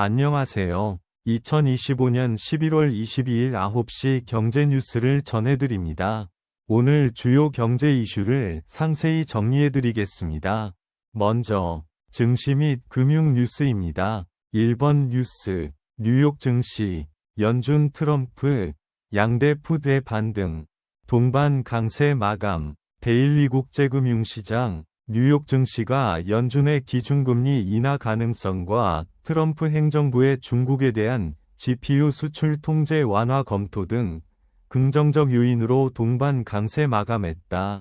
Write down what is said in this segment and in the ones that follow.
안녕하세요. 2025년 11월 22일 9시 경제 뉴스를 전해드립니다. 오늘 주요 경제 이슈를 상세히 정리해드리겠습니다. 먼저, 증시 및 금융 뉴스입니다. 1번 뉴스, 뉴욕 증시, 연준 트럼프, 양대 푸드의 반등, 동반 강세 마감, 데일리 국제금융시장, 뉴욕 증시가 연준의 기준금리 인하 가능성과 트럼프 행정부의 중국에 대한 GPU 수출 통제 완화 검토 등 긍정적 요인으로 동반 강세 마감했다.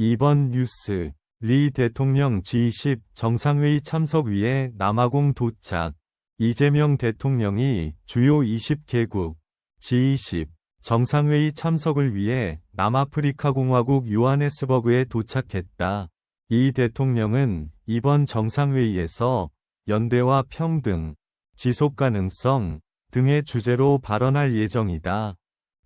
2번 뉴스 리 대통령 G20 정상회의 참석 위에 남아공 도착 이재명 대통령이 주요 20개국 G20 정상회의 참석을 위해 남아프리카 공화국 요하네스버그에 도착했다. 이 대통령은 이번 정상회의에서 연대와 평등, 지속 가능성 등의 주제로 발언할 예정이다.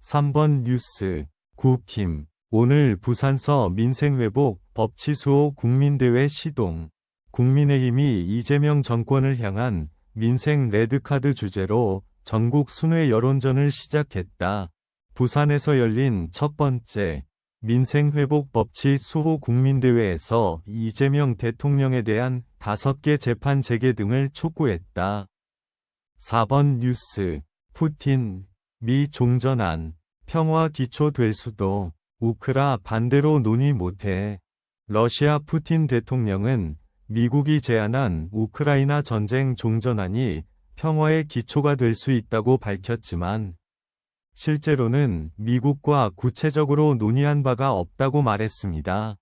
3번 뉴스 국힘 오늘 부산서 민생회복 법치수호 국민대회 시동 국민의힘이 이재명 정권을 향한 민생 레드카드 주제로 전국 순회 여론전을 시작했다. 부산에서 열린 첫 번째 민생회복 법치 수호 국민대회에서 이재명 대통령에 대한 다섯 개 재판 재개 등을 촉구했다. 4번 뉴스 푸틴 미 종전안 평화 기초 될 수도 우크라 반대로 논의 못해 러시아 푸틴 대통령은 미국이 제안한 우크라이나 전쟁 종전안이 평화의 기초가 될 수 있다고 밝혔지만 실제로는 미국과 구체적으로 논의한 바가 없다고 말했습니다.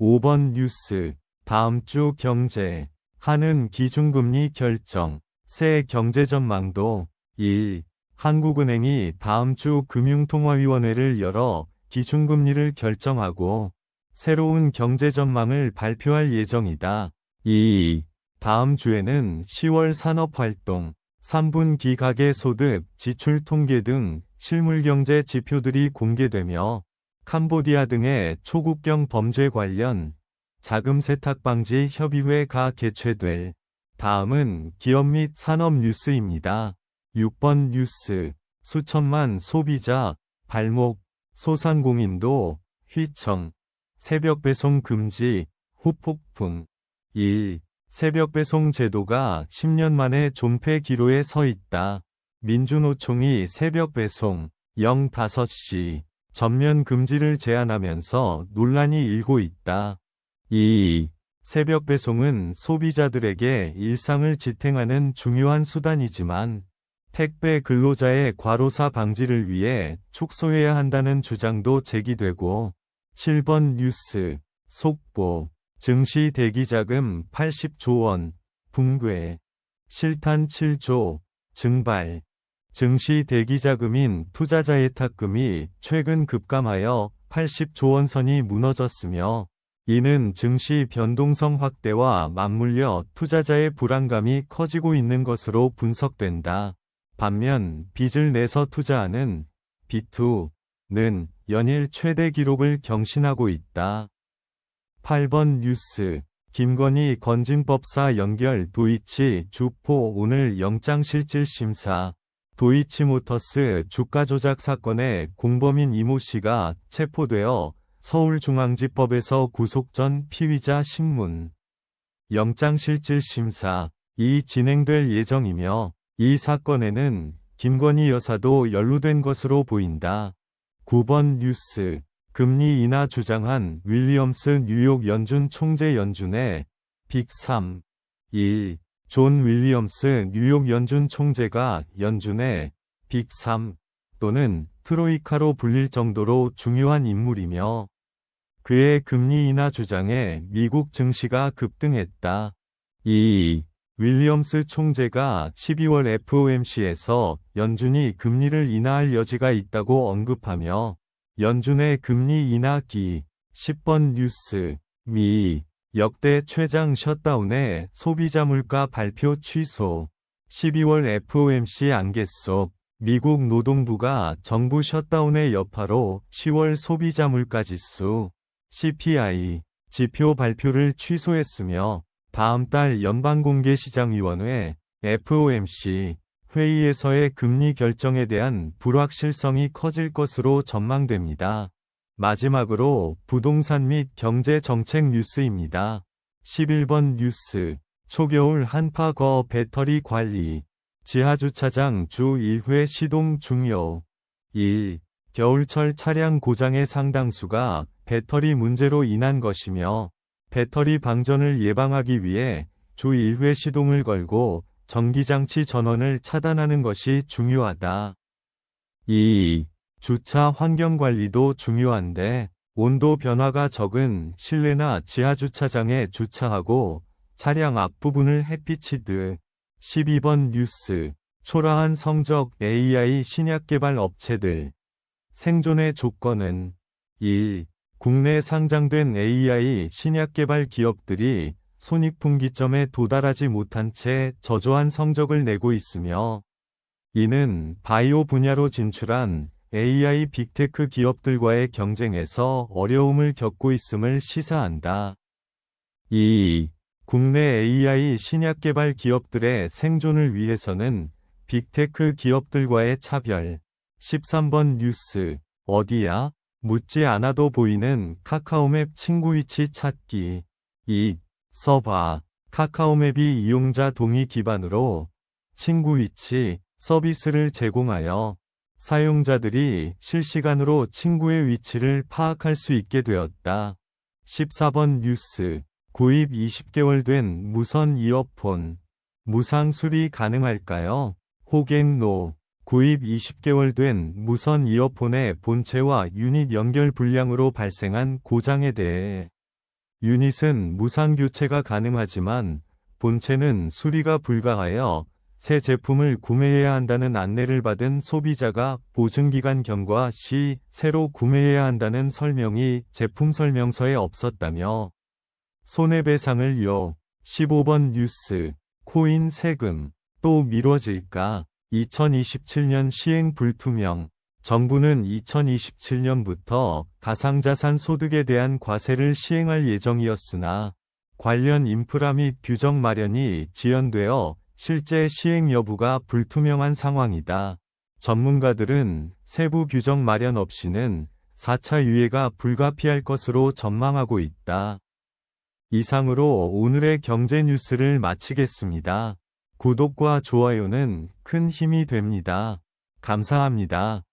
5번 뉴스 다음 주 경제 하는 기준금리 결정 새 경제 전망도 1. 한국은행이 다음 주 금융통화위원회를 열어 기준금리를 결정하고 새로운 경제 전망을 발표할 예정이다. 2. 다음 주에는 10월 산업활동, 3분기 가계소득, 지출 통계 등 실물경제 지표들이 공개되며 캄보디아 등의 초국경 범죄 관련 자금 세탁 방지 협의회가 개최될 다음은 기업 및 산업 뉴스입니다. 6번 뉴스 수천만 소비자 발목 소상공인도 휘청 새벽 배송 금지 후폭풍 1. 새벽 배송 제도가 10년 만에 존폐 기로에 서 있다. 민주노총이 새벽 배송 05시 전면 금지를 제안하면서 논란이 일고 있다. 2. 새벽 배송은 소비자들에게 일상을 지탱하는 중요한 수단이지만 택배 근로자의 과로사 방지를 위해 축소해야 한다는 주장도 제기되고 7번 뉴스 속보 증시 대기자금 80조 원 붕괴 실탄 7조 증발 증시 대기자금인 투자자예탁금이 최근 급감하여 80조 원 선이 무너졌으며 이는 증시 변동성 확대와 맞물려 투자자의 불안감이 커지고 있는 것으로 분석된다. 반면 빚을 내서 투자하는 B2는 연일 최대 기록을 경신하고 있다. 8번 뉴스 김건희 건진법사 연결 도이치 주포 오늘 영장실질심사 도이치모터스 주가 조작 사건의 공범인 이모 씨가 체포되어 서울중앙지법에서 구속 전 피의자 신문 영장실질심사 이 진행될 예정이며 이 사건에는 김건희 여사도 연루된 것으로 보인다. 9번 뉴스 금리 인하 주장한 윌리엄스 뉴욕 연준 총재 연준의 빅3 1. 존 윌리엄스 뉴욕 연준 총재가 연준의 빅3 또는 트로이카로 불릴 정도로 중요한 인물이며 그의 금리 인하 주장에 미국 증시가 급등했다. 2. 윌리엄스 총재가 12월 FOMC에서 연준이 금리를 인하할 여지가 있다고 언급하며 연준의 금리 인하기 10번 뉴스 미 역대 최장 셧다운에 소비자 물가 발표 취소 12월 FOMC 안개 속 미국 노동부가 정부 셧다운의 여파로 10월 소비자 물가 지수 CPI 지표 발표를 취소했으며 다음 달 연방공개시장위원회 FOMC 회의에서의 금리 결정에 대한 불확실성이 커질 것으로 전망됩니다. 마지막으로 부동산 및 경제 정책 뉴스입니다. 11번 뉴스 초겨울 한파거 배터리 관리 지하주차장 주 1회 시동 중요 1. 겨울철 차량 고장의 상당수가 배터리 문제로 인한 것이며 배터리 방전을 예방하기 위해 주 1회 시동을 걸고 전기장치 전원을 차단하는 것이 중요하다. 2. 주차 환경 관리도 중요한데 온도 변화가 적은 실내나 지하 주차장에 주차하고 차량 앞부분을 햇빛이 드 12번 뉴스. 초라한 성적 AI 신약 개발 업체들. 생존의 조건은 1. 국내 상장된 AI 신약 개발 기업들이 손익분기점에 도달하지 못한 채 저조한 성적을 내고 있으며 이는 바이오 분야로 진출한 AI 빅테크 기업들과의 경쟁에서 어려움을 겪고 있음을 시사한다. 2. 국내 AI 신약 개발 기업들의 생존을 위해서는 빅테크 기업들과의 차별. 13번 뉴스. 어디야? 묻지 않아도 보이는 카카오맵 친구 위치 찾기. 2. 서바. 카카오맵이 이용자 동의 기반으로 친구 위치 서비스를 제공하여 사용자들이 실시간으로 친구의 위치를 파악할 수 있게 되었다. 14번 뉴스. 구입 20개월 된 무선 이어폰. 무상 수리 가능할까요? 호갱노. 구입 20개월 된 무선 이어폰의 본체와 유닛 연결 불량으로 발생한 고장에 대해 유닛은 무상 교체가 가능하지만 본체는 수리가 불가하여 새 제품을 구매해야 한다는 안내를 받은 소비자가 보증기간 경과 시 새로 구매해야 한다는 설명이 제품 설명서에 없었다며 손해배상을 요. 15번 뉴스 코인 세금 또 미뤄질까 2027년 시행 불투명 정부는 2027년부터 가상자산 소득에 대한 과세를 시행할 예정이었으나 관련 인프라 및 규정 마련이 지연되어 실제 시행 여부가 불투명한 상황이다. 전문가들은 세부 규정 마련 없이는 4차 유예가 불가피할 것으로 전망하고 있다. 이상으로 오늘의 경제 뉴스를 마치겠습니다. 구독과 좋아요는 큰 힘이 됩니다. 감사합니다.